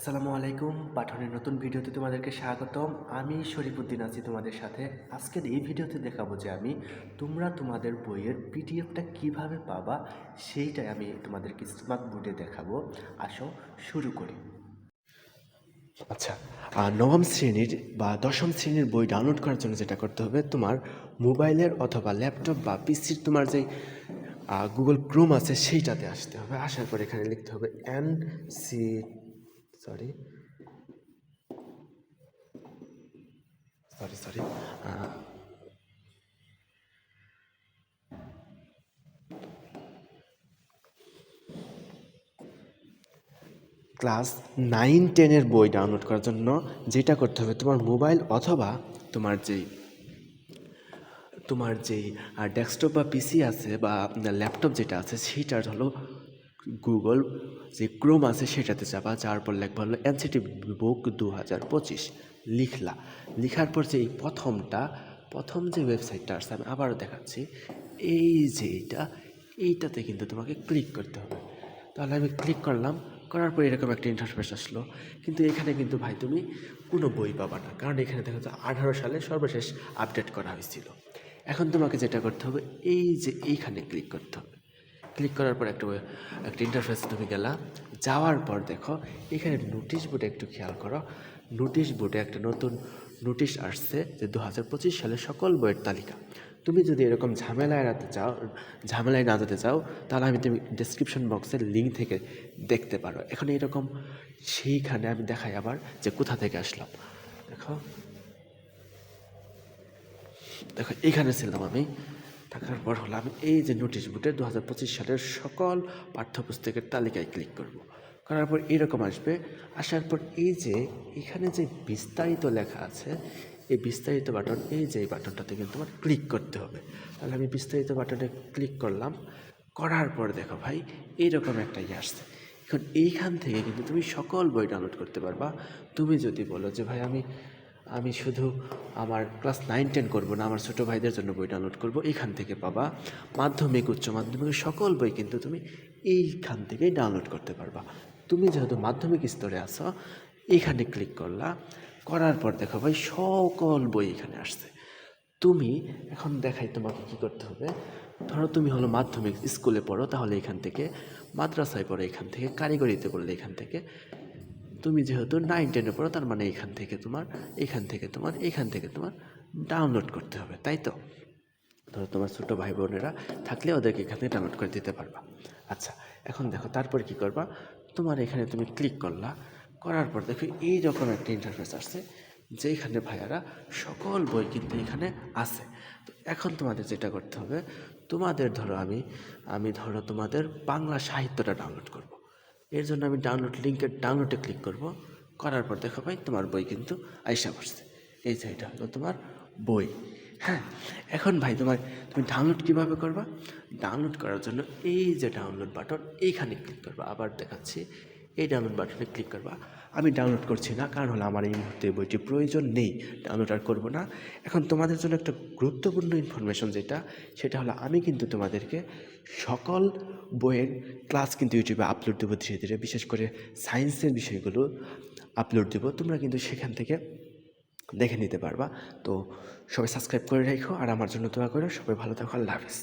আসসালামু আলাইকুম। পাঠনের নতুন ভিডিওতে তোমাদেরকে স্বাগতম। আমি শরীফুদ্দিন আছি তোমাদের সাথে। আজকের এই ভিডিওতে দেখাবো যে আমি তোমরা তোমাদের বইয়ের পিডিএফটা কীভাবে পাবা, সেইটাই আমি তোমাদেরকে স্মার্ট বোর্ডে দেখাবো। আসো, শুরু করি। আচ্ছা আর নবম শ্রেণির বা দশম শ্রেণির বই ডাউনলোড করার জন্য যেটা করতে হবে, তোমার মোবাইলের অথবা ল্যাপটপ বা পিসির তোমার যে গুগল ক্রোম আছে, সেইটাতে আসতে হবে। আসার পর এখানে লিখতে হবে N C sorry sorry sorry class nine টেনের বই ডাউনলোড করার জন্য যেটা করতে হবে, তোমার মোবাইল অথবা তোমার যেই তোমার যেই ডেস্কটপ বা পিসি আছে বা ল্যাপটপ যেটা আছে সেইটার হলো গুগল যে ক্রোম আছে সেটাতে যাবা, যাওয়ার পর লেখবা হলো এনসিটি বুক দু হাজার পঁচিশ। লিখলা। লিখার পর যে এই প্রথমটা, প্রথম যে ওয়েবসাইটটা আসছে, আমি আবারও দেখাচ্ছি। এই যে এইটা, এইটাতে কিন্তু তোমাকে ক্লিক করতে হবে। তাহলে আমি ক্লিক করলাম, করার পর এরকম একটা ইন্টারফেস আসলো। কিন্তু এখানে কিন্তু ভাই তুমি কোনো বই পাবা না, কারণ এখানে দেখা যাচ্ছে আঠারো সালে সর্বশেষ আপডেট করা হয়েছিল। এখন তোমাকে যেটা করতে হবে, এই যে এইখানে ক্লিক করতে হবে। ক্লিক করার পর একটু একটা ইন্টারফেস তুমি গেলা। যাওয়ার পর দেখো, এখানে নোটিশ বোর্ডে একটু খেয়াল করো। নোটিশ বোর্ডে একটা নতুন নোটিশ আসছে যে দু সালের সকল বইয়ের তালিকা। তুমি যদি এরকম ঝামেলায় রাতে চাও, ঝামেলায় না যেতে চাও, তাহলে আমি তুমি ডিসক্রিপশন বক্সের লিঙ্ক থেকে দেখতে পারো। এখন এরকম সেইখানে আমি দেখাই আবার যে কোথা থেকে আসলাম। দেখো। দেখো, এখানে ছিলাম আমি। থাকার পর হলাম এই যে নোটিশ বোর্ডে দু হাজার পঁচিশ সালের সকল পাঠ্যপুস্তকের তালিকায় ক্লিক করব। করার পর এরকম আসবে। আসার পর এই যে এখানে যে বিস্তারিত লেখা আছে, এই বিস্তারিত বাটন এই যে বাটনটাতে কিন্তু তোমার ক্লিক করতে হবে। তাহলে আমি বিস্তারিত বাটনে ক্লিক করলাম। করার পর দেখো ভাই, এইরকম একটা ইয়ে আসছে। এখন এইখান থেকে কিন্তু তুমি সকল বই ডাউনলোড করতে পারবা। তুমি যদি বলো যে ভাই আমি আমি শুধু আমার ক্লাস নাইন, টেন করব না, আমার ছোটো ভাইদের জন্য বই ডাউনলোড করব। এখান থেকে পাবা মাধ্যমিক, উচ্চ মাধ্যমিক, সকল বই কিন্তু তুমি এইখান থেকেই ডাউনলোড করতে পারবা। তুমি যেহেতু মাধ্যমিক স্তরে আসো এইখানে ক্লিক করলা, করার পর দেখো ভাই, সকল বই এখানে আসছে। তুমি এখন দেখাই তোমাকে কি করতে হবে। ধরো তুমি হলো মাধ্যমিক স্কুলে পড়ো, তাহলে এখান থেকে, মাদ্রাসায় পড়ো, এখান থেকে, কারিগরিতে পড়লে এখান থেকে তুমি যেহেতু নাইন টেনে পড়ো, তার মানে এখান থেকে তোমার, এখান থেকে তোমার, এখান থেকে তোমার ডাউনলোড করতে হবে, তাই তো? ধরো তোমার ছোটো ভাই বোনেরা থাকলে ওদেরকে এখান থেকে ডাউনলোড করে দিতে পারবা। আচ্ছা এখন দেখো, তারপর কি করবা? তোমার এখানে তুমি ক্লিক করলা, করার পর দেখো এই রকম একটা ইন্টারফেস আসছে, যেখানে ভাইয়ারা সকল বই কিন্তু এখানে আছে। তো এখন তোমাদের যেটা করতে হবে, তোমাদের ধরো আমি আমি ধরো তোমাদের বাংলা সাহিত্যটা ডাউনলোড করব। এর জন্য আমি ডাউনলোড লিঙ্কের ডাউনলোডে ক্লিক করব। করার পর দেখো ভাই, তোমার বই কিন্তু আইসা পড়ছে এই যে এটা হলো তোমার বই। হ্যাঁ এখন ভাই তোমার তুমি ডাউনলোড কীভাবে করবা? ডাউনলোড করার জন্য এই যে ডাউনলোড বাটন এইখানে ক্লিক করবা। আবার দেখাচ্ছি। এই ডাউনলোড বাটনে ক্লিক করবা। আমি ডাউনলোড করছি না, কারণ হলো আমার এই মুহূর্তে এই বইটির প্রয়োজন নেই ডাউনলোড আর করব না। এখন তোমাদের জন্য একটা গুরুত্বপূর্ণ ইনফরমেশন যেটা, সেটা হলো আমি কিন্তু তোমাদেরকে সকল বইয়ের ক্লাস কিন্তু ইউটিউবে আপলোড দেবো ধীরে ধীরে। বিশেষ করে সায়েন্সের বিষয়গুলো আপলোড দেবো। তোমরা কিন্তু সেখান থেকে দেখে নিতে পারবা। তো সবাই সাবস্ক্রাইব করে রেখো, আর আমার জন্য দোয়া করো। সবাই ভালো থাকো, আল্লাহ হাফিজ।